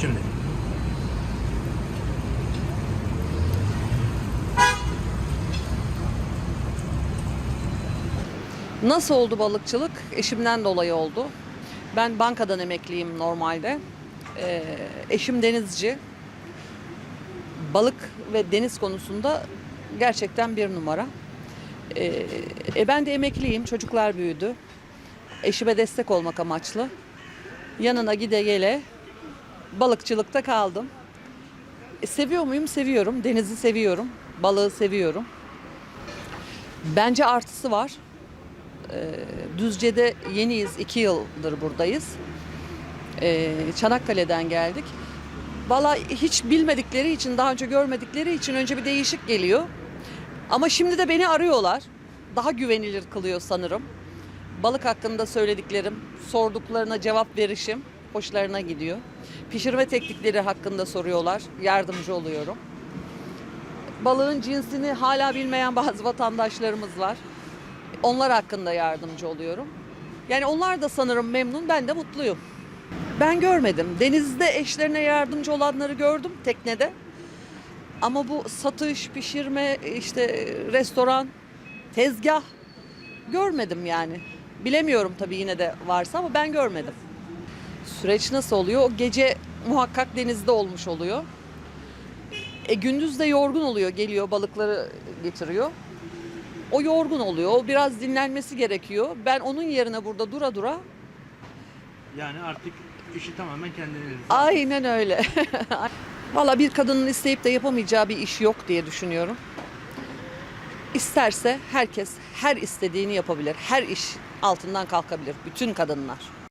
Şimdi. Nasıl oldu balıkçılık? Eşimden dolayı oldu. Ben bankadan emekliyim normalde. Ee, eşim denizci. Balık ve deniz konusunda gerçekten bir numara. Ee, e ben de emekliyim. Çocuklar büyüdü. Eşime destek olmak amaçlı. Yanına gide gele balıkçılıkta kaldım. E, seviyor muyum? Seviyorum. Denizi seviyorum. Balığı seviyorum. Bence artısı var. Ee, Düzce'de yeniyiz. iki yıldır buradayız. Ee, Çanakkale'den geldik. Valla hiç bilmedikleri için, daha önce görmedikleri için önce bir değişik geliyor. Ama şimdi de beni arıyorlar. Daha güvenilir kılıyor sanırım. Balık hakkında söylediklerim, sorduklarına cevap verişim hoşlarına gidiyor. Pişirme teknikleri hakkında soruyorlar. Yardımcı oluyorum. Balığın cinsini hala bilmeyen bazı vatandaşlarımız var. Onlar hakkında yardımcı oluyorum. Yani onlar da sanırım memnun, ben de mutluyum. Ben görmedim. Denizde eşlerine yardımcı olanları gördüm teknede. Ama bu satış, pişirme, işte restoran, tezgah görmedim yani. Bilemiyorum tabii yine de varsa ama ben görmedim. Süreç nasıl oluyor? O gece muhakkak denizde olmuş oluyor. E, gündüz de yorgun oluyor, geliyor balıkları getiriyor. O yorgun oluyor, o biraz dinlenmesi gerekiyor. Ben onun yerine burada dura dura Yani artık işi tamamen kendiniz. Aynen öyle. Valla bir kadının isteyip de yapamayacağı bir iş yok diye düşünüyorum. İsterse herkes her istediğini yapabilir. Her iş altından kalkabilir. Bütün kadınlar.